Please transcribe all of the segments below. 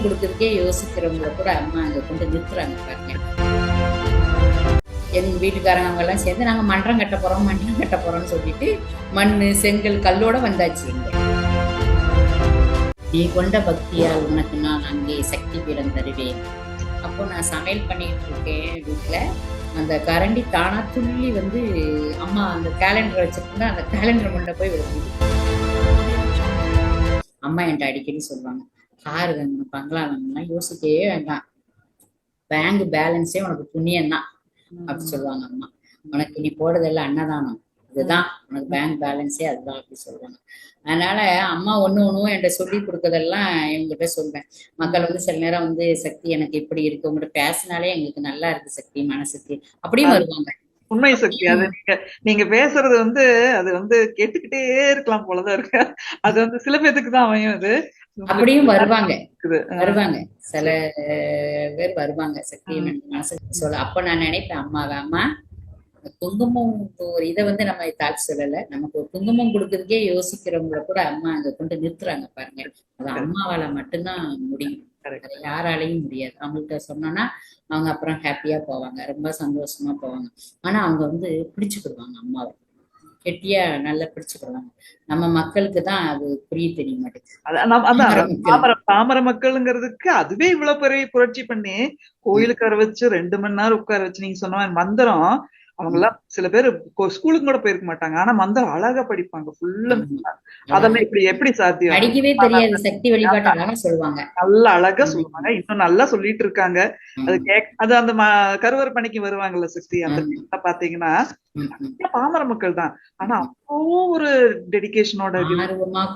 குங்குமம் கொடுக்கறதுக்கே யோசிக்கிறவங்கள கூட அம்மா அங்க கொண்டு நிறுத்துறாங்க பாருங்க. எங்க வீட்டுக்காரங்க எல்லாம் சேர்ந்து நாங்க மன்றம் கட்ட போறோம் மன்றம் கட்ட போறோம்னு சொல்லிட்டு மண் செங்கல் கல்லோட வந்தாச்சு இங்க. நீ கொண்ட பக்தியால் உனக்கு நான் அங்கே சக்தி பீடம் தருவேன். அப்போ நான் சமையல் பண்ணிட்டு இருக்கேன் வீட்டுல அந்த கரண்டி தானா துள்ளி வந்து அம்மா அந்த கேலண்டர் வச்சிருந்தா அந்த கேலண்டர் முன்ன போய் விழுந்து அம்மா என்கிட்ட அடிக்கடி சொல்லுவாங்க காரு வாங்கணும் பங்களா யோசிக்கவே வேண்டாம். பேங்க் பேலன்ஸே உனக்கு புண்ணியம் தான் அப்படி சொல்லுவாங்க அம்மா. உனக்கு நீ போடுறதெல்லாம் அன்னதானம். இதுதான். உனக்கு பேங்க் பேலன்ஸே அதுதான் அப்படி சொல்லுவாங்க. அதனால அம்மா ஒண்ணு ஒண்ணும் என்கிட்ட சொல்லி கொடுக்கறதெல்லாம் இவங்ககிட்ட சொல்வேன் மக்கள் வந்து சில நேரம் வந்து சக்தி எனக்கு இப்படி இருக்கு. உங்கள்கிட்ட பேசினாலே எங்களுக்கு நல்லா இருக்கு சக்தி மனசுக்கு அப்படியும் வருவாங்க. உண்மை சக்தி. அது நீங்க நீங்க பேசுறது வந்து அது வந்து கேட்டுக்கிட்டே இருக்கலாம் போலதான் இருக்கு. அது வந்து சில பேத்துக்கு தான் அமையும் அது. அப்படியும் வருவாங்க. வருவாங்க. சில பேர் வருவாங்க. சக்தி சொல்ல. அப்ப நான் நினைப்பேன் அம்மாவை அம்மா குங்குமம் ஒரு இதை வந்து நம்ம தாழ்ச்சி சொல்லல. நமக்கு ஒரு குங்குமம் கொடுக்கறதுக்கே யோசிக்கிறவங்கள கூட அம்மா அங்க கொண்டு நிறுத்துறாங்க பாருங்க. அது அம்மாவால மட்டும்தான் முடியும். யாராலையும் முடியாது. அவங்கள்ட்ட சொன்னோம்னா அவங்க அப்புறம் ஹாப்பியா போவாங்க. ரொம்ப சந்தோஷமா போவாங்க. ஆனா அவங்க வந்து பிடிச்சுக்கிடுவாங்க அம்மாவை. கெட்டியா நல்லா பிடிச்சுக்கிடுவாங்க நம்ம மக்களுக்கு தான் அது புரிய தெரிய மாட்டேங்குது. பாமர மக்களுங்கிறதுக்கு அதுவே இவ்வளவு பெரிய புரட்சி பண்ணி கோயிலுக்கு வச்சு ரெண்டு மணி நேரம் உட்கார வச்சு நீங்க சொன்ன மாதிரி மந்திரம் அவங்க எல்லாம் சில பேர் ஸ்கூலுக்கு கூட போயிருக்க மாட்டாங்க. ஆனா மந்திரம் அழகா படிப்பாங்க. ஃபுல்லா அதெல்லாம் இப்படி எப்படி சாத்தியம்? படிக்கவே தெரியாது. சக்தி வழிபாட்டு அழகா சொல்லுவாங்க. நல்லா அழகா சொல்லுவாங்க. இன்னும் நல்லா சொல்லிட்டு இருக்காங்க. அது கேக் அது அந்த கருவர் பணிக்கு வருவாங்கல்ல சிஸ்டி அந்த பாத்தீங்கன்னா. பாமர மக்கள் தான். ஆனா அவ்வளோ ஒரு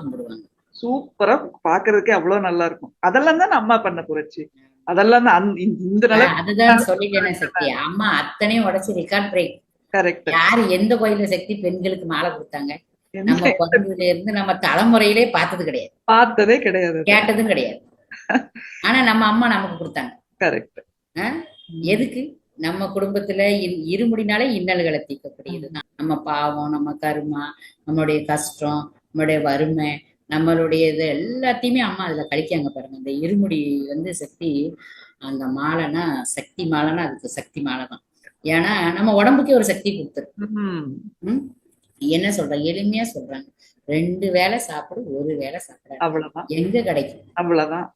கும்பிடுவாங்க. சூப்பரா பாக்குறதுக்கே அவ்வளவு நல்லா இருக்கும். அதெல்லாம் தான் அம்மா பண்ண புரட்சி. அதெல்லாம் இந்த- அதுதான் சொல்லிட்டேனே சக்தி. அம்மா அத்தனையும் உடைச்சு ரெக்கார்ட் பிரேக் கரெக்ட் யாரு எந்த கோயில சக்தி பெண்களுக்கு மாலை கொடுத்தாங்க? நம்ம பிறந்ததுல இருந்து நம்ம தலைமுறையிலே பார்த்தது கிடையாது. பார்த்ததே கிடையாது. கேட்டதும் கிடையாது. ஆனா நம்ம அம்மா நமக்கு கொடுத்தாங்க. கரெக்ட் எதுக்கு? நம்ம குடும்பத்துல இரு- இருமுடினாலே இன்னல்களை தீர்க்கக்கூடியது நம்ம பாவம் நம்ம கருமா நம்மளுடைய கஷ்டம் நம்மளுடைய வறுமை நம்மளுடைய இது எல்லாத்தையுமே அம்மா அதுல கழிக்காங்க பாருங்க. இந்த இருமுடி வந்து சக்தி அந்த மாலைனா சக்தி மாலைனா அதுக்கு சக்தி மாலை தான். ஏன்னா நம்ம உடம்புக்கே ஒரு சக்தி கொடுத்துரு? என்ன சொல்றாங்க எளிமையா சொல்றாங்க. ரெண்டு வேளை சாப்பிடு ஒரு வேளை சாப்பிட அவ்வளவுதான். எங்க கிடைக்கும்? அவ்வளவுதான்.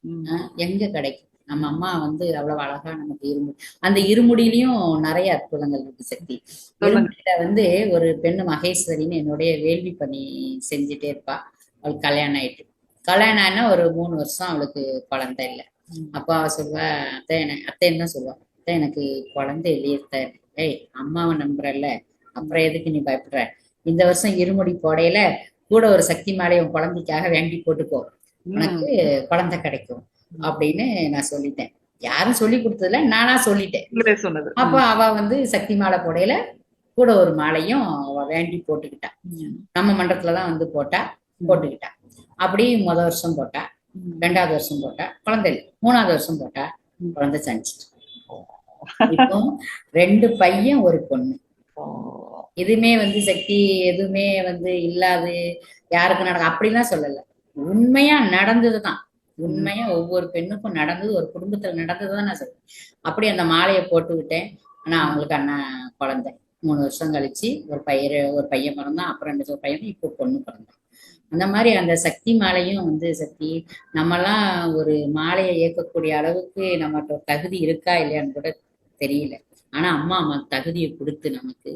எங்க கிடைக்கும்? நம்ம அம்மா வந்து அவ்வளவு அழகா நமக்கு இருமுடி அந்த இருமுடியிலயும் நிறைய அற்புதங்கள் இருக்கு சக்தி. இருமுடியில வந்து ஒரு பெண்ணு மகேஸ்வரின்னு என்னுடைய வேள்வி பண்ணி செஞ்சுட்டே இருப்பா. அவளுக்கு கல்யாணம் ஆயிட்டு. கல்யாணம் ஆனா ஒரு மூணு வருஷம் அவளுக்கு குழந்தை இல்லை. அப்போ அவ சொல்வா அத்தை என்ன அத்தை என்ன சொல்லுவா? அத்தை எனக்கு குழந்தை இல்லையே அத்தை." ஏய் அம்மாவை நம்புறல்ல. அப்புறம் எதுக்கு நீ பயப்படுற? இந்த வருஷம் இருமுடி போடையில கூட ஒரு சக்தி மாலை உன் குழந்தைக்காக வேண்டி போட்டுக்கோ. உனக்கு குழந்தை கிடைக்கும். அப்படின்னு நான் சொல்லிட்டேன். யாரும் சொல்லி கொடுத்ததுல நானா சொல்லிட்டேன். அப்ப அவ வந்து சக்தி மாலை போடையில கூட ஒரு மாலையும் அவ வேண்டி போட்டுக்கிட்டா. நம்ம மன்றத்துலதான் வந்து போட்டா. போட்டுக்கிட்டா அப்படி முத வருஷம் போட்டா ம். ரெண்டாவது வருஷம் போட்டா குழந்தை மூணாவது வருஷம் போட்டா குழந்தை சஞ்சிட்டு இப்போ ரெண்டு பையன் ஒரு பொண்ணு. எதுவுமே வந்து சக்தி எதுவுமே வந்து இல்லாது யாருக்கு நடக்க அப்படிலாம் சொல்லல. உண்மையா நடந்ததுதான். உண்மையா ஒவ்வொரு பெண்ணுக்கும் நடந்தது ஒரு குடும்பத்துல நடந்ததுதான் நான் சொல்றேன். அப்படி அந்த மாலையை போட்டு விட்டேன். ஆனா அவங்களுக்கு அண்ணா குழந்தை. மூணு வருஷம் கழிச்சு ஒரு பையன் ஒரு பையன் பிறந்தான். அப்புறம் ரெண்டு பையன் இப்போ பொண்ணு பிறந்தான். அந்த மாதிரி அந்த சக்தி மாலையும் வந்து சக்தி நம்மலாம் ஒரு மாலையை இயக்கக்கூடிய அளவுக்கு நம்மகிட்ட தகுதி இருக்கா இல்லையான்னு கூட தெரியல. ஆனா அம்மா அம்மா தகுதியை கொடுத்து நமக்கு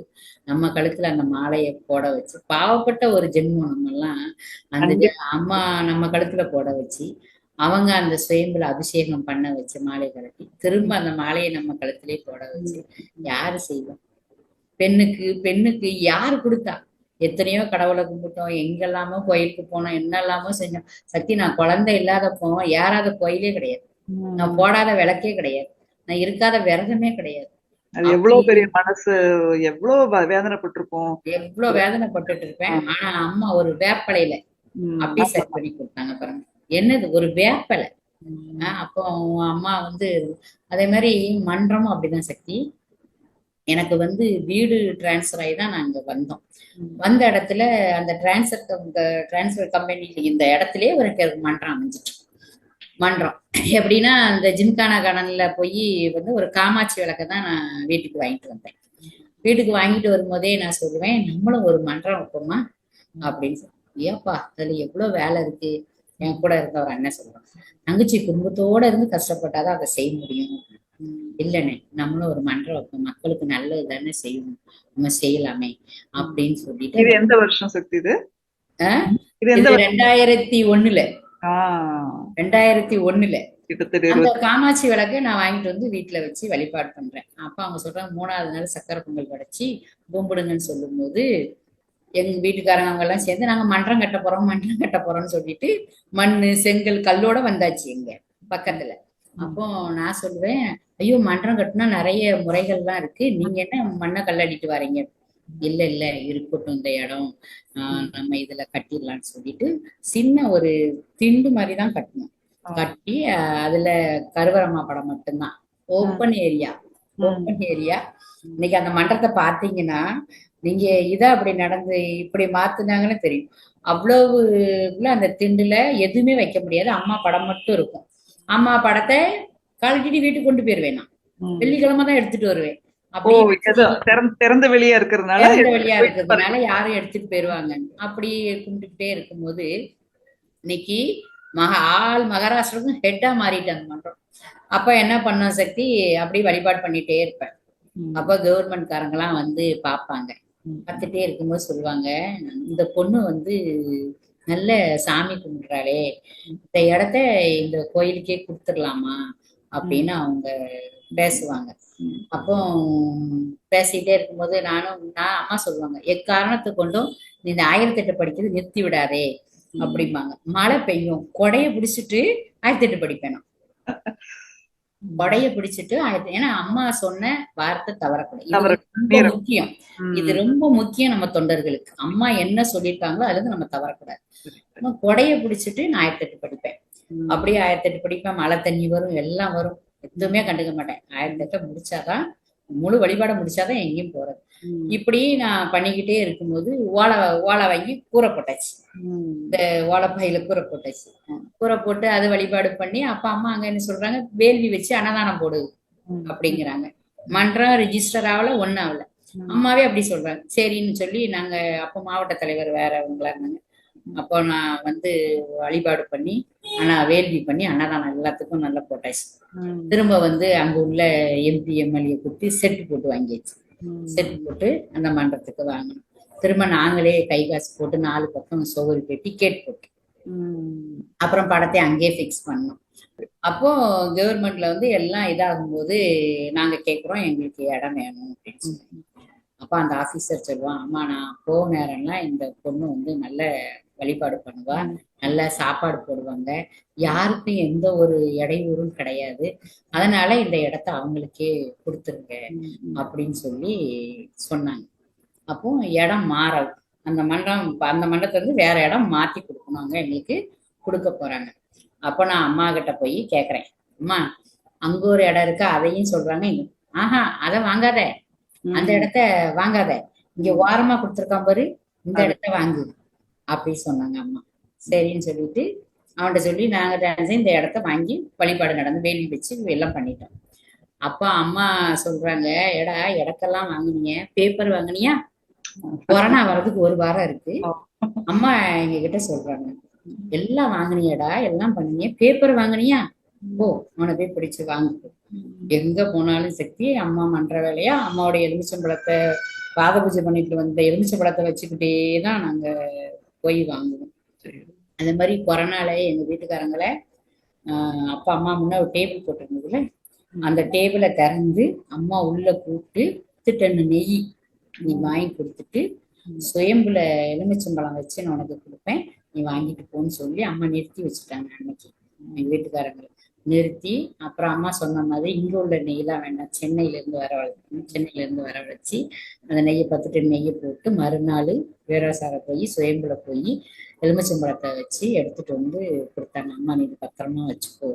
நம்ம கழுத்துல அந்த மாலையை போட வச்சு பாவப்பட்ட ஒரு ஜென்மம் நம்ம எல்லாம் அந்த அம்மா நம்ம கழுத்துல போட வச்சு அவங்க அந்த சுயம்புல அபிஷேகம் பண்ண வச்சு மாலை கழட்டி திரும்ப அந்த மாலையை நம்ம கழுத்திலே போட வச்சு யாரு செய்வோம் பெண்ணுக்கு பெண்ணுக்கு யாரு கொடுத்தா? எத்தனையோ கடவுளை கும்பிட்டோம் எங்கெல்லாமோ கோயிலுக்கு போனோம் என்னெல்லாமோ செஞ்சோம். சக்தி நான் குழந்தை இல்லாதப்போ ஏறாத கோயிலே கிடையாது. நான் போடாத விளக்கே கிடையாது. நான் இருக்காத விரதமே கிடையாது. எவ்வளவு பெரிய மனசு எவ்வளவு வேதனைப்பட்டிருப்போம். எவ்வளவு வேதனைப்பட்டுட்டு இருப்பேன் ஆனா அம்மா ஒரு வேப்பலையில ம். அப்படியே செட் பண்ணி கொடுத்தாங்க பாருங்க. என்னது ஒரு வேப்பலை. அப்போ அம்மா வந்து அதே மாதிரி மன்றமும் அப்படிதான் சக்தி. எனக்கு வந்து வீடு டிரான்ஸ்ஃபர் ஆகி தான் நாங்க வந்தோம். வந்த இடத்துல அந்த டிரான்ஸ்ஃபர் டிரான்ஸ்ஃபர் கம்பெனி இந்த இடத்துலயே ஒரு மன்றம் அமைஞ்சிட்டு. மன்றம். எப்படின்னா அந்த ஜிம்கானா கார்டன்ல போய் வந்து ஒரு காமாட்சி விளக்கை தான் நான் வீட்டுக்கு வாங்கிட்டு வந்தேன். வீட்டுக்கு வாங்கிட்டு வரும்போதே நான் சொல்லுவேன் நம்மளும் ஒரு மன்றம் வைப்போமா? அப்படின்னு சொல்லி ஏப்பா அதுல எவ்வளவு வேலை இருக்கு? என் கூட இருக்க ஒரு அண்ணன் சொல்லுவாங்க தங்கச்சி குடும்பத்தோட இருந்து கஷ்டப்பட்டாதான் அதை செய்ய முடியும். இல்லைண்ணே நம்மளும் ஒரு மன்றம் வைப்போம். மக்களுக்கு நல்லது தானே செய்யணும் நம்ம செய்யலாமே அப்படின்னு இது சொல்லிட்டு எந்த வருஷம் சக்தி இது? இது இது? ரெண்டாயிரத்தி ஒண்ணுல. ரெண்டாயிரத்தி ஒண்ணுல. அந்த காமாட்சி விளக்கை நான் வாங்கிட்டு வந்து வீட்டுல வச்சு வழிபாடு பண்றேன். அப்ப அவங்க சொல்றாங்க மூணாவது நாள் சக்கரை பொங்கல் படைச்சு கும்பிடுங்கன்னு சொல்லும்போது எங்க வீட்டுக்காரங்க அவங்க எல்லாம் சேர்ந்து நாங்க மன்றம் கட்ட போறோம் மன்றம் கட்ட போறோம்னு சொல்லிட்டு மண்ணு செங்கல் கல்லோட வந்தாச்சு எங்க பக்கத்துல. அப்போ நான் சொல்லுவேன் ஐயோ மன்றம் கட்டினா நிறைய முறைகள்லாம் இருக்கு. நீங்க என்ன மண்ணை கல்லடிட்டு வரீங்க? இல்ல இல்ல இருக்கட்டும் இந்த இடம். நம்ம இதுல கட்டிடலாம்னு சொல்லிட்டு சின்ன ஒரு திண்டு மாதிரி தான் கட்டணும். கட்டி அதுல கருவரம்மா படம் மட்டும்தான். ஓப்பன் ஏரியா ஓப்பன் ஏரியா இன்னைக்கு அந்த மன்றத்தை பாத்தீங்கன்னா நீங்க இதை அப்படி நடந்து இப்படி மாத்துனாங்கன்னு தெரியும். அவ்வளவு அந்த திண்டுல எதுவுமே வைக்க முடியாது. அம்மா படம் மட்டும் இருக்கும். அம்மா படத்தை கழட்டிட்டு வீட்டுக்கு கொண்டு போயிருவேன் நான். வெள்ளிக்கிழமை தான் எடுத்துட்டு வருவேன். திறந்த- வெளியா இருக்கிறதுனால வழியா இருக்கிறதுனால யாரும் எடுத்துட்டு போயிருவாங்க. அப்படி கும்பிட்டுக்கிட்டே இருக்கும்போது இன்னைக்கு மகா ஆள் மகாராஷ்டிரக்கும் ஹெட்டா மாறிட்டு அந்த மன்றம். அப்ப என்ன பண்ணோம் சக்தி? அப்படியே வழிபாடு பண்ணிட்டே இருப்பேன். அப்ப கவர்மெண்ட் காரங்கெல்லாம் வந்து பார்ப்பாங்க. பார்த்துட்டே இருக்கும்போது சொல்லுவாங்க இந்த பொண்ணு வந்து நல்ல சாமி கும்பிடுறாளே. இந்த இடத்த இந்த கோயிலுக்கே கொடுத்துடலாமா அப்படின்னு அவங்க பேசுவாங்க. அப்போ பேசிட்டே இருக்கும்போது நானும் நான் அம்மா சொல்லுவாங்க எக்காரணத்தை கொண்டும் நீ இந்த ஆயிரத்தி எட்டு படிக்கிறது நிறுத்தி விடாதே. அப்படிம்பாங்க. மழை பெய்யும் கொடைய பிடிச்சிட்டு ஆயிரத்தி எட்டு படிப்பேன் நான் கொடைய பிடிச்சிட்டு ஏன்னா அம்மா சொன்ன வார்த்தை தவறக்கூடாது. ரொம்ப. முக்கியம். இது ரொம்ப முக்கியம் நம்ம தொண்டர்களுக்கு. அம்மா என்ன சொல்லியிருக்காங்களோ அதுல நம்ம தவறக்கூடாது. கொடைய பிடிச்சிட்டு நான் ஆயிரத்தி எட்டு படிப்பேன். அப்படியே ஆயிரத்தி எட்டு படிப்பேன். மழை தண்ணி வரும் எல்லாம் வரும். எதுவுமே கண்டுக்க மாட்டேன். ஆயிரத்தி எட்டை முடிச்சாதான் முழு வழிபாட முடிச்சாதான் எங்கேயும் போறது. இப்படி நான் பண்ணிக்கிட்டே இருக்கும்போது ஓலை ஓலை வாங்கி கூரை போட்டாச்சு. இந்த ஓலைப்பையில கூரை போட்டாச்சு கூரை போட்டு அது வழிபாடு பண்ணி அப்பா அம்மா அங்க என்ன சொல்றாங்க வேள்வி வச்சு அன்னதானம் போடு. அப்படிங்கிறாங்க மன்றம் ரிஜிஸ்டர் ஆகல ஒன்னும் ஆகல. அம்மாவே அப்படி சொல்றாங்க சரின்னு சொல்லி நாங்க அப்போ மாவட்ட தலைவர் வேறவங்களா இருந்தாங்க அப்போ நான் வந்து வழிபாடு பண்ணி ஆனா வேள்வி பண்ணி அன்னதானம் எல்லாத்துக்கும் நல்லா போட்டாச்சு. திரும்ப வந்து அங்க உள்ள எம்பி எம்எல்ஏ கூப்பிட்டு செட்டு போட்டு வாங்கியாச்சு. செட்டு போட்டு அந்த மன்றத்துக்கு வாங்கணும் திரும்ப நாங்களே கை காசு போட்டு நாலு பக்கம் சோகரி பெட்டி கேட் போட்டு. அப்புறம் படத்தை அங்கேயே ஃபிக்ஸ் பண்ணோம். அப்போ கவர்மெண்ட்ல வந்து எல்லாம் இதாகும்போது நாங்க கேக்குறோம் எங்களுக்கு இடம் வேணும் அப்படின்னு சொல்லி. அப்ப அந்த ஆபீசர் சொல்லுவான் அம்மா நான் போக நேரம்லாம் இந்த பொண்ணு வந்து நல்ல வழிபாடு பண்ணுவா. நல்ல சாப்பாடு போடுவாங்க. யாருக்கும் எந்த ஒரு இடையூறும் கிடையாது. அதனால இந்த இடத்த அவங்களுக்கே கொடுத்துருங்க. அப்படின்னு சொல்லி சொன்னாங்க. அப்போ இடம் மாற அந்த மன்றம் அந்த மண்டலத்துல இருந்து வேற இடம் மாத்தி கொடுக்கணும் அங்க எங்களுக்கு கொடுக்க போறாங்க. அப்போ நான் அம்மா கிட்ட போய் கேக்குறேன். அம்மா அங்க ஒரு இடம் இருக்கு அதையும் சொல்றாங்க. இங்க ஆஹா அதை வாங்காத. அந்த இடத்த வாங்காத. இங்க ஓரமா கொடுத்துருக்கான் பாரு. இந்த இடத்த வாங்கு. அப்படி சொன்னாங்க அம்மா. சரின்னு சொல்லிட்டு அவன்கிட்ட சொல்லி நாங்க டான்ஸ் இந்த இடத்த வாங்கி வழிபாடு நடந்து வேலி வச்சு எல்லாம் பண்ணிட்டோம். அப்பா அம்மா சொல்றாங்க எடா இடத்தெல்லாம் வாங்குனீங்க? பேப்பர் வாங்குனியா? கொரோனா வர்றதுக்கு ஒரு வாரம் இருக்கு. அம்மா எங்க கிட்ட சொல்றாங்க எல்லாம் வாங்கினியடா எல்லாம் பண்ணீங்க பேப்பர் வாங்குனியா? ஓ அவனை போய் பிடிச்சு வாங்கு. எங்க போனாலும் சக்தி அம்மா பண்ற வேலையா? அம்மாவுடைய எலுமிச்சம்பழத்தை பாத பூஜை பண்ணிட்டு வந்த எலுமிச்சம்பழத்தை வச்சுக்கிட்டே தான் நாங்க போய் வாங்குவோம். அந்த மாதிரி கொரோனால எங்க வீட்டுக்காரங்களை அப்பா அம்மா முன்னே ஒரு டேபிள் போட்டிருந்ததுல அந்த டேபிளை திறந்து அம்மா உள்ள கூப்பிட்டு திட்டன்னு நெய் நீ வாங்கி கொடுத்துட்டு சுயம்புல எலுமிச்சம்பழம் வச்சு நான் உனக்கு கொடுப்பேன் நீ வாங்கிட்டு போன்னு சொல்லி அம்மா நிறுத்தி வச்சுட்டாங்க அன்னைக்கு. எங்க வீட்டுக்காரங்களை நிறுத்தி அப்புறம் அம்மா சொன்ன மாதிரி இங்க உள்ள நெய்லாம் வேண்டாம். சென்னையில இருந்து வரவழைச்சு சென்னையில இருந்து வச்சு அந்த நெய்யை பத்துட்டு நெய்யை போட்டு மறுநாள் வேறசார போய் சுயம்புல போய் எலுமிச்சம்பழத்தை வச்சு எடுத்துட்டு வந்து கொடுத்தாங்க. அம்மா நீ இது பத்திரமா வச்சுக்கோ.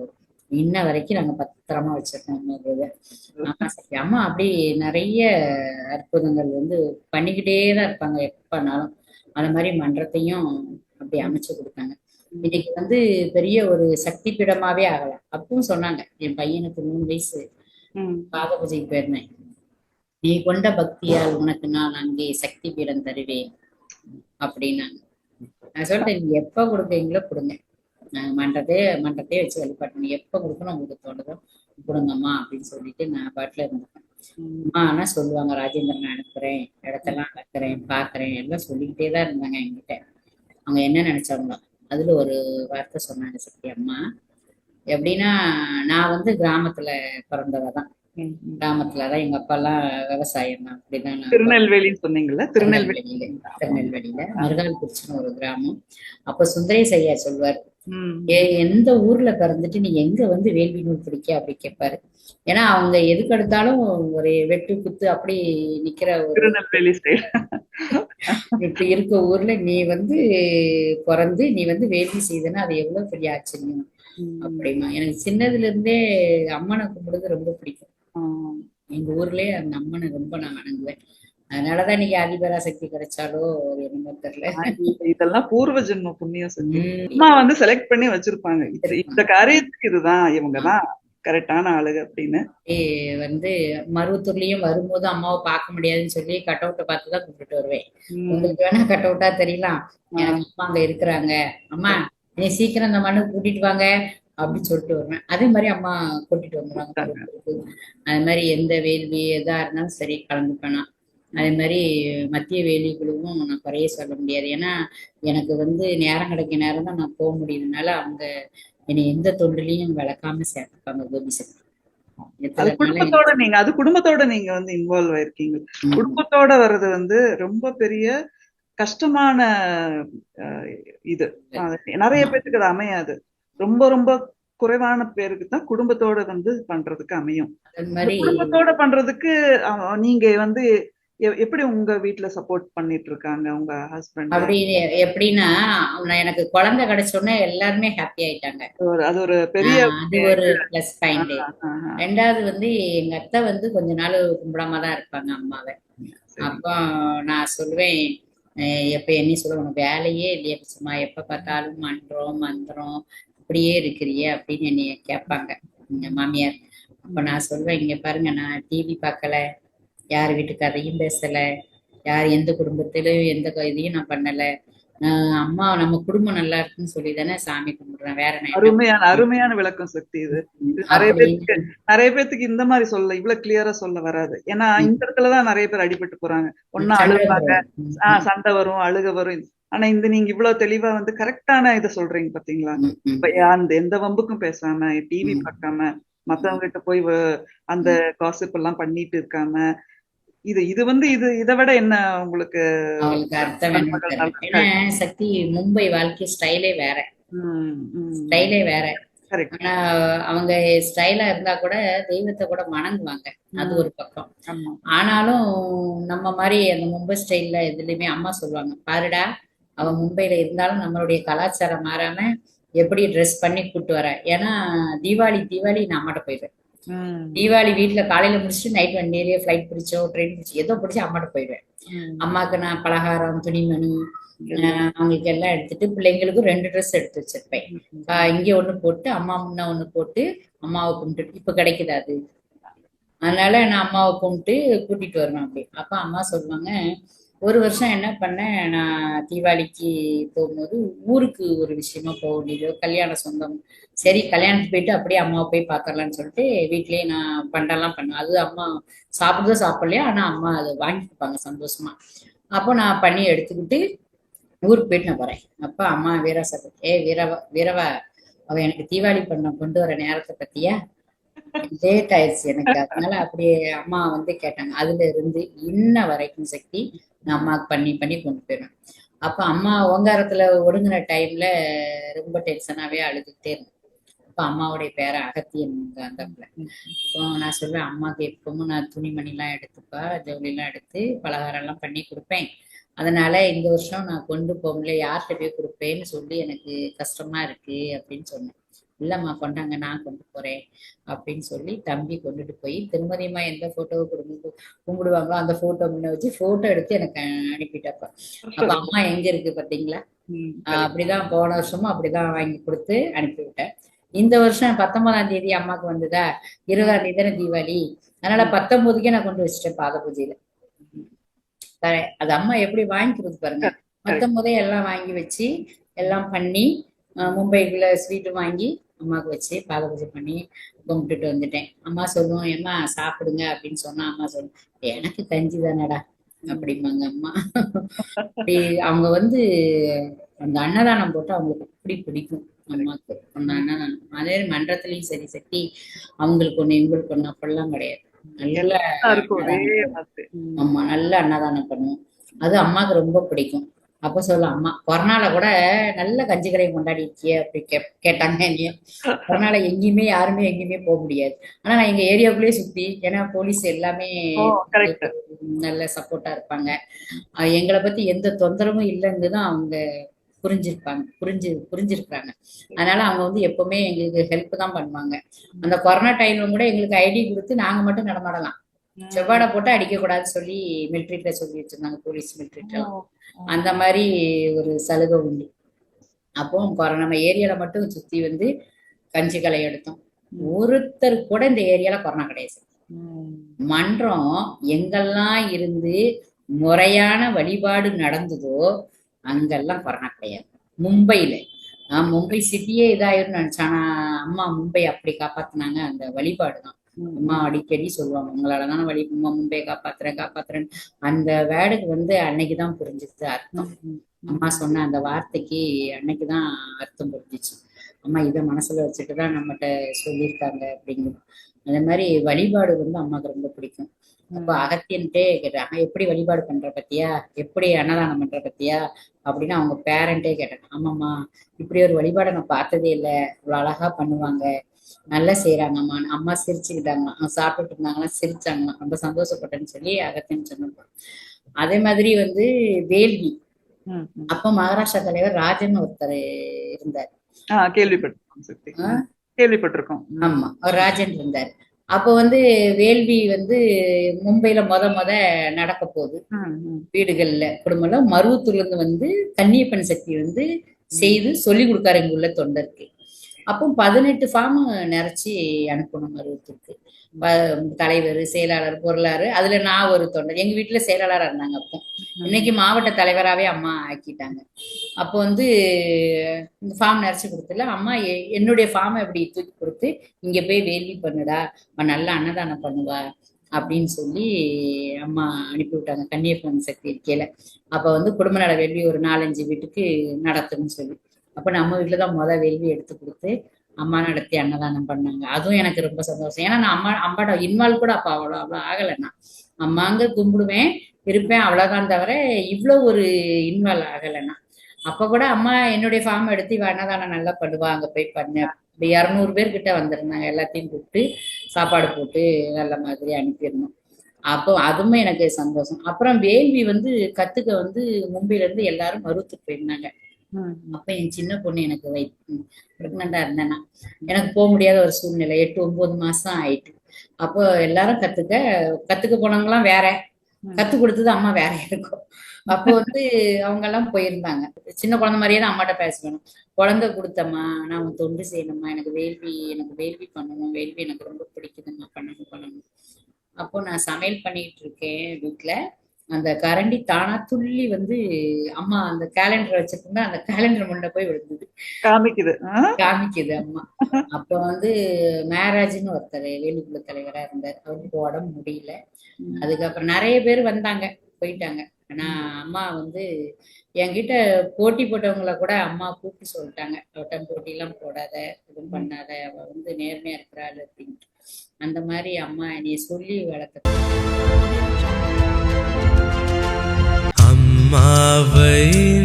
இன்ன வரைக்கும் நாங்க பத்திரமா வச்சிருக்கோம். அம்மா சரி அம்மா அப்படி நிறைய அற்புதங்கள் வந்து பண்ணிக்கிட்டே தான் இருப்பாங்க எப்பனாலும் அந்த மாதிரி மன்றத்தையும் அப்படி அமைச்சு கொடுத்தாங்க. இன்னைக்கு வந்து பெரிய ஒரு சக்தி பீடமாவே ஆகலாம். அப்பவும் சொன்னாங்க என் பையனுக்கு மூணு வயசு. பாத பூஜைக்கு போயிருந்தேன். நீ கொண்ட பக்தியால் உனக்கு நான் அங்கே சக்தி பீடம் தருவேன் அப்படின்னாங்க. நான் சொல்லிட்டேன் நீங்க எப்ப கொடுக்குறீங்களோ கொடுங்க. நான் மன்றத்தையே மன்றத்தையே வச்சு வழிபாட்டு எப்ப கொடுக்கணும் உங்களுக்கு தோணுதோ கொடுங்கம்மா அப்படின்னு சொல்லிட்டு நான் பாட்டுல இருந்தேன். அம்மா ஆனா சொல்லுவாங்க ராஜேந்திரன் அனுப்புறேன் இடத்தெல்லாம் அனுப்புறேன் பாக்குறேன் எல்லாம் சொல்லிக்கிட்டே தான் இருந்தாங்க என்கிட்ட. அவங்க என்ன நினைச்சாங்களோ அதுல ஒரு வார்த்தை சொன்னாங்க சக்தி அம்மா. எப்படின்னா நான் வந்து கிராமத்துல பிறந்தவ தான். ம். கிராமத்துலதான் எங்க அப்பா எல்லாம் விவசாயம் தான் அப்படிதான் நான் திருநெல்வேலின்னு சொன்னீங்கல்ல? திருநெல்வேலி. திருநெல்வேலியில திருநெல்வேலியில. மருகால்குறிச்சின்னு ஒரு கிராமம். அப்ப சுந்தரேஷ் ஐயா சொல்வார் எந்த ஊர்ல பிறந்துட்டு நீ எங்க வந்து வேள்வி நூல் பிடிக்க? அப்படி கேட்பாரு ஏன்னா அவங்க எதுக்கு எடுத்தாலும் ஒரு வெட்டு குத்து அப்படி நிக்கிற ஒரு திருநெல்வேலி இப்படி இருக்க ஊர்ல நீ வந்து பிறந்து நீ வந்து வேள்வி செய்தனா அது எவ்வளவு பெரிய ஆச்சரியம்? அப்படிமா. எனக்கு சின்னதுல இருந்தே அம்மனை கும்பிடுறது ரொம்ப பிடிக்கும். எங்க ஊர்லயே அந்த அம்மனை ரொம்ப நான் வணங்குவேன் அதனாலதான் இன்னைக்கு ஆதிபராசக்தி கிடைச்சாலோ அது என்னமோ தெரியல. இதெல்லாம் பூர்வ ஜென்ம புண்ணியம் உம் அம்மா வந்து செலக்ட் பண்ணி வச்சிருப்பாங்க. இந்த காரியத்துக்கு இதுதான் இவங்கதான். கரெக்டான ஆளுங்க அப்படின்னு. வந்து மருவத்தூர்லயும் வரும்போது அம்மாவை பார்க்க முடியாதுன்னு சொல்லி கட் அவுட்டை பார்த்து தான் கூப்பிட்டு வருவேன். உங்களுக்கு வேணா கட் அவுட்டா தெரியலாம். எனக்கு அம்மா அங்க இருக்கிறாங்க. அம்மா நீ சீக்கிரம் இந்த மண்ணு கூட்டிட்டு வாங்க அப்படின்னு சொல்லிட்டு வருவேன். அதே மாதிரி அம்மா கூட்டிட்டு மருவத்தூருக்கு. அது மாதிரி எந்த வேள்வி எதா இருந்தாலும் சரி கலந்துப்பேனா அதே மாதிரி மத்திய வேலி குழுவும் நான் குறைய சொல்ல முடியாது. ஏன்னா எனக்கு வந்து நேரம் கிடைக்க நேரம் தான் நான் போக முடியுதுனால அவங்க என்னை எந்த தொண்டிலையும் விளக்காம சேர்த்துப்பாங்க கோபி சக்தி அது குடும்பத்தோட நீங்க அது குடும்பத்தோட நீங்க வந்து இன்வால்வ் ஆயிருக்கீங்க. குடும்பத்தோட வர்றது வந்து ரொம்ப பெரிய கஷ்டமான இது. நிறைய பேத்துக்கு அது அமையாது. ரொம்ப ரொம்ப குறைவான பேருக்கு தான் குடும்பத்தோட வந்து பண்றதுக்கு அமையும். குடும்பத்தோட பண்றதுக்கு நீங்க வந்து எப்படி உங்க வீட்ல சப்போர்ட் பண்ணிட்டு இருக்காங்க உங்க ஹஸ்பண்ட் அப்படி எப்படின்னா எனக்கு குழந்தை கிடைச்ச உடனே எல்லாருமே ஹாப்பி ஆயிட்டாங்க. அது ஒரு பெரிய அது ஒரு பிளஸ் பாயிண்ட் ரெண்டாவது வந்து எங்க அத்தை வந்து கொஞ்ச நாள் கும்பிடாம தான் இருப்பாங்க அம்மாவை. அப்போ நான் சொல்லுவேன் எப்ப என்ன சொல்ல உனக்கு வேலையே இல்லையா சும்மா எப்ப பார்த்தாலும் மன்றோம் மந்திரம் இப்படியே இருக்கிறியே அப்படின்னு என்னைய கேட்பாங்க. எங்க மாமியார் அப்ப நான் சொல்வேன் இங்க பாருங்க நான் டிவி பார்க்கல யார் வீட்டு கதையும் பேசல யார் எந்த குடும்பத்திலும் எந்த இதையும் நான் பண்ணல. அம்மா நம்ம குடும்பம் நல்லா இருக்குன்னு சொல்லி தானே சாமி கும்பிடுறேன். வேற என்ன? அருமையான அருமையான விளக்கம் சக்தி இது. நிறைய பேருக்கு நிறைய பேத்துக்கு இந்த மாதிரி சொல்ல இவ்வளவு கிளியரா சொல்ல வராது. ஏன்னா இந்த இடத்துலதான் நிறைய பேர் அடிபட்டு போறாங்க. ஒன்னா அழுவாங்க. ஆஹ் சண்டை வரும் அழுக வரும். ஆனா இந்த நீங்க இவ்வளவு தெளிவா வந்து கரெக்டான இதை சொல்றீங்க பாத்தீங்களா? அந்த எந்த வம்புக்கும் பேசாம டிவி. பார்க்காம மத்தவங்க கிட்ட போய் அந்த காசிப் எல்லாம் பண்ணிட்டு இருக்காம இது இது வந்து இது இதை விட என்ன உங்களுக்கு அவங்களுக்கு அர்த்தம் வேணும் ஏன்னா சக்தி மும்பை வாழ்க்கை ஸ்டைலே வேற. ஸ்டைலே வேற. ஆனா அவங்க ஸ்டைலா இருந்தா கூட தெய்வத்தை கூட வணங்குவாங்க அது ஒரு பக்கம். ஆனாலும் நம்ம மாதிரி அந்த மும்பை ஸ்டைல்ல எதுலயுமே அம்மா சொல்லுவாங்க பாருடா அவ மும்பைல இருந்தாலும் நம்மளுடைய கலாச்சாரம் மாறாம எப்படி ட்ரெஸ் பண்ணி கூட்டு வர? ஏன்னா தீபாவளி தீபாவளி நான் அம்மாட்ட போயிடுவேன். தீபாவளி வீட்டுல காலையில முடிச்சுட்டு நைட் வண்டியிலேயே ஃபிளைட் பிடிச்சோ ட்ரெயின் பிடிச்சோ ஏதோ பிடிச்சி அம்மாட்ட போயிடுவேன். ம். அம்மாக்கு நான் பலகாரம் துணிமணி அவங்களுக்கு எல்லாம் எடுத்துட்டு பிள்ளைங்களுக்கும் ரெண்டு ட்ரெஸ் எடுத்து வச்சிருப்பேன். இங்க ஒண்ணு போட்டு அம்மா முன்ன ஒண்ணு போட்டு அம்மாவை கும்பிட்டு இப்ப கிடைக்குது அது? அதனால நான் அம்மாவை கும்பிட்டு கூட்டிட்டு வருவேன் அப்படி அப்ப அம்மா சொல்லுவாங்க ஒரு வருஷம் என்ன பண்ணேன் நான் தீபாவளிக்கு போகும்போது ஊருக்கு ஒரு விஷயமா போக வேண்டியது கல்யாண சொந்தம் சரி கல்யாணத்துக்கு போயிட்டு அப்படியே அம்மாவை போய் பார்க்கலாம்னு சொல்லிட்டு வீட்லயே நான் பண்டெல்லாம் பண்ணேன் அது அம்மா சாப்பிடுதோ சாப்பிடலையா ஆனா அம்மா அதை வாங்கி கொடுப்பாங்க சந்தோஷமா. அப்போ நான் பண்ணி எடுத்துக்கிட்டு ஊருக்கு போயிட்டு நான் போறேன். அப்ப அம்மா வீரா சாப்பிட்டு ஏ வீரவா வீரவா அவ எனக்கு தீபாவளி பண்ண கொண்டு வர நேரத்தை பத்தியா? லேட் ஆயிடுச்சு எனக்கு. அதனால அப்படியே அம்மா வந்து கேட்டாங்க. அதுல இருந்து இன்ன வரைக்கும் சக்தி நான் அம்மாவுக்கு பண்ணி பண்ணி கொண்டு போயிடுவேன். அப்ப அம்மா ஓங்காரத்துல ஒடுங்கின டைம்ல ரொம்ப டென்ஷனாவே அழுதுகிட்டே இருந்தேன். அப்ப அம்மாவுடைய பேரை அகத்தியன் அந்த இப்போ நான் சொல்லுவேன் அம்மாவுக்கு எப்பவும் நான் துணிமணி எல்லாம் எடுத்துப்பா ஜவுளி எல்லாம் எடுத்து பலகாரம் எல்லாம் பண்ணி கொடுப்பேன். அதனால இந்த வருஷம் நான் கொண்டு போகல யார்கிட்ட போய் கொடுப்பேன்னு சொல்லி எனக்கு கஷ்டமா இருக்கு அப்படின்னு சொன்னேன். இல்லம்மா கொண்டாங்க நான் கொண்டு போறேன் அப்படின்னு சொல்லி தம்பி கொண்டுட்டு போய் திருமதியம்மா எந்த போட்டோவை குடும்பம் கும்பிடுவாங்களோ அந்த போட்டோ முன்ன வச்சு போட்டோ எடுத்து எனக்கு அனுப்பிட்டப்ப. அப்ப அம்மா எங்க இருக்கு பாத்தீங்களா? அப்படிதான் போன வருஷமும் அப்படிதான் வாங்கி கொடுத்து அனுப்பி விட்டேன் இந்த வருஷம் பத்தொன்பதாம் தேதி அம்மாக்கு வந்ததா? இருபதாம் தேதி தானே தீபாவளி. அதனால பத்தொன்பதுக்கே நான் கொண்டு வச்சுட்டேன் பாத பூஜையில. அது அம்மா எப்படி வாங்கிக்கிறது பாருங்க. பத்தொன்பதே எல்லாம் வாங்கி வச்சு எல்லாம் பண்ணி மும்பைக்குள்ள ஸ்வீட்டு வாங்கி அம்மாவுக்கு வச்சு பாத பூஜை பண்ணி கும்பிட்டுட்டு வந்துட்டேன். அம்மா சொல்லுவோம் ஏம்மா சாப்பிடுங்க அப்படின்னு சொன்னா அம்மா சொல்லும் எனக்கு கஞ்சி தானடா அப்படிம்பாங்க அம்மா. அப்படி அவங்க வந்து அந்த அன்னதானம் போட்டு அவங்களுக்கு அப்படி பிடிக்கும். அன்னதானம் அதே மன்றத்துலயும் சரி சக்தி அவங்களுக்கு ஒண்ணு இவங்களுக்கு ஒண்ணு அப்படிலாம் கிடையாது. நல்ல. ஆமா நல்ல அன்னதானம் பண்ணுவோம். அது அம்மாக்கு ரொம்ப பிடிக்கும். அப்ப சொல்ல அம்மா கொரோனால கூட நல்ல கஞ்சி கடையை கொண்டாடி இருக்கியே அப்படி கே கேட்டாங்க என்னைய கொரோனால எங்கேயுமே யாருமே எங்கேயுமே போக முடியாது. ஆனா நான் எங்க ஏரியாவுக்குள்ளேயே சுத்தி ஏன்னா போலீஸ் எல்லாமே நல்ல சப்போர்ட்டா இருப்பாங்க. எங்களை பத்தி எந்த தொந்தரவும் இல்லைன்னு தான் அவங்க புரிஞ்சிருப்பாங்க புரிஞ்சு புரிஞ்சிருக்கிறாங்க. அதனால அவங்க வந்து எப்பவுமே எங்களுக்கு ஹெல்ப் தான் பண்ணுவாங்க. அந்த கொரோனா டைம்ல கூட எங்களுக்கு ஐடி கொடுத்து நாங்க மட்டும் நடமாடலாம். செவ்வாடை போட்டு அடிக்க கூடாதுன்னு சொல்லி மிலிட்ரிட்ட சொல்லி வச்சிருந்தாங்க போலீஸ் மிலிட்ரிட்ட அந்த மாதிரி ஒரு சலுகை உண்டு. அப்போ கொரோனா நம்ம ஏரியால மட்டும் சுத்தி வந்து கஞ்சி களை எடுத்தோம் ஒருத்தர் கூட இந்த ஏரியால கொரோனா கிடையாது. மன்றம் எங்கெல்லாம் இருந்து முறையான வழிபாடு நடந்ததோ அங்கெல்லாம் கொரோனா கிடையாது. மும்பையில. நான் மும்பை சிட்டியே இதாயிரும் நினைச்சேன். அம்மா மும்பை அப்படி காப்பாத்துனாங்க. அந்த வழிபாடு தான் அம்மா அடிக்கடி சொல்லுவாங்க உங்களால தானே வழி அம்மா மும்பை காப்பாத்துறேன் காப்பாத்துறேன். அந்த வேர்டுக்கு வந்து அன்னைக்குதான் புரிஞ்சுச்சு அர்த்தம். அம்மா சொன்ன அந்த வார்த்தைக்கு அன்னைக்குதான் அர்த்தம் புரிஞ்சுச்சு. அம்மா இதை மனசுல வச்சுட்டு தான் நம்மகிட்ட சொல்லியிருக்காங்க அப்படிங்கிறது அதே மாதிரி வழிபாடு வந்து அம்மாவுக்கு ரொம்ப பிடிக்கும். அப்ப அகத்தியன்ட்டே கேட்டாங்க எப்படி வழிபாடு பண்ற பத்தியா? எப்படி அன்னதானம் பண்ற பத்தியா? அப்படின்னு அவங்க பேரண்டே கேட்டாங்க ஆமாம்மா இப்படி ஒரு வழிபாடை நான் பார்த்ததே இல்லை. இவ்வளவு அழகா பண்ணுவாங்க. நல்லா செய்யறாங்கம்மா அம்மா சிரிச்சுக்கிட்டாங்களாம் அவங்க சாப்பிட்டுட்டு இருந்தாங்களாம் சிரிச்சாங்களாம் ரொம்ப சந்தோஷப்பட்டேன்னு சொல்லி அகத்தியன் சொன்னாங்க. அதே மாதிரி வந்து வேள்வி. அப்ப மகாராஷ்டிரா தலைவர் ராஜன் ஒருத்தர் இருந்தார். கேள்விப்பட்டிருக்கோம்? கேள்விப்பட்டிருக்கோம். ஆமா ராஜன் இருந்தார். அப்போ வந்து வேள்வி வந்து மும்பைல மொத மொத நடக்க போகுது. வீடுகள்ல குடும்பம்ல. மருவத்தூர்ல இருந்து வந்து கன்னியப்பன் சக்தி வந்து செய்து சொல்லி கொடுக்காரு இங்க உள்ள தொண்டருக்கு. அப்போ பதினெட்டு ஃபார்ம் நிறைச்சி அனுப்பணும் மருவத்தூருக்கு ப- தலைவர் செயலாளர் பொருளாளர். அதுல நான் ஒரு தொண்டர். எங்க வீட்டுல செயலாளரா இருந்தாங்க அப்போ. இன்னைக்கு மாவட்ட தலைவராவே அம்மா ஆக்கிட்டாங்க. அப்போ வந்து இந்த ஃபார்ம் நிறைச்சு கொடுத்துல அம்மா என்னுடைய ஃபார்மை இப்படி தூக்கி கொடுத்து இங்க போய் வேள்வி பண்ணுடா. நல்லா அன்னதானம் பண்ணுவா. அப்படின்னு சொல்லி அம்மா அனுப்பி விட்டாங்க. கன்னியப்பன் சக்தி இருக்கையில. அப்ப வந்து குடும்ப நல வேள்வி ஒரு நாலஞ்சு வீட்டுக்கு நடத்துன்னு சொல்லி. அப்ப நம்ம வீட்டில் தான் முத வேள்வி எடுத்து கொடுத்து அம்மா நடத்தி அன்னதானம் பண்ணாங்க. அதுவும் எனக்கு ரொம்ப சந்தோஷம். ஏன்னா நான் அம்மா அம்மாட்ட இன்வால்வ் கூட அப்போ அவ்வளோ அவ்வளோ ஆகலைன்னா அம்மாங்க கும்பிடுவேன் இருப்பேன் அவ்வளவுதான் தவிர இவ்வளோ ஒரு இன்வால்வ் ஆகலைன்னா அப்ப கூட அம்மா என்னுடைய ஃபார்ம் எடுத்து இவ அன்னதானம் நல்லா பண்ணுவா அங்க போய் பண்ண. இப்போ இரநூறு பேர் கிட்ட வந்திருந்தாங்க எல்லாத்தையும் கூப்பிட்டு சாப்பாடு போட்டு நல்ல மாதிரி அனுப்பியிருந்தோம். அப்போ அதுவுமே எனக்கு சந்தோஷம். அப்புறம் வேள்வி வந்து கத்துக்க வந்து மும்பைல இருந்து எல்லாரும் மறுத்து போயிருந்தாங்க. அப்ப என் சின்ன பொண்ணு எனக்கு வை பிரெக்னண்டா இருந்தேன்னா எனக்கு போக முடியாத ஒரு சூழ்நிலை. எட்டு ஒன்பது மாசம் ஆயிட்டு. அப்போ எல்லாரும் கத்துக்க கத்துக்க போனவங்கலாம் வேற. கத்து கொடுத்தது அம்மா வேற இருக்கும் அப்போ வந்து அவங்க எல்லாம் போயிருந்தாங்க. சின்ன குழந்தை மாதிரியே தான் அம்மாட்ட பேசணும் குழந்தை கொடுத்தம்மா நான் உன் தொண்டு செய்யணும்மா. எனக்கு வேள்வி எனக்கு வேள்வி பண்ணணும். வேள்வி எனக்கு ரொம்ப பிடிக்குதும்மா. பண்ணணும் பண்ணணும். அப்போ நான் சமையல் பண்ணிட்டு இருக்கேன் வீட்டுல அந்த கரண்டி தானா துள்ளி வந்து அம்மா அந்த கேலண்டர் வச்சிருந்தா அந்த கேலண்டர் முன்ன போய் விழுந்தது. காமிக்குது? காமிக்குது அம்மா. அப்ப வந்து மேராஜ்னு ஒருத்தர் வேலுக்குள்ள தலைவரா இருந்தார். அவருக்கு உடம்பு முடியல. அதுக்கப்புறம் நிறைய பேர் வந்தாங்க போயிட்டாங்க. ஆனா அம்மா வந்து என்கிட்ட போட்டி போட்டவங்கள கூட அம்மா கூப்பிட்டு சொல்லிட்டாங்க. அவட்ட போட்டி எல்லாம் போடாத எதுவும் பண்ணாத. அவ வந்து நேர்மையா இருக்கிறாள் அப்படின்ட்டு. அந்த மாதிரி அம்மா நீ சொல்லி வளர்த்த அம்மாவை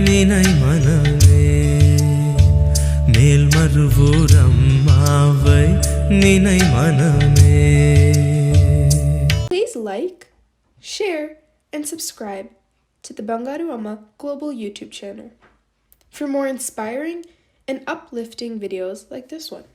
நினை மனமே மேல்மருவூர் அம்மாவை நினை மனமே Please like, share, and subscribe to the Bangaru Amma Global YouTube channel for more inspiring and uplifting videos like this one.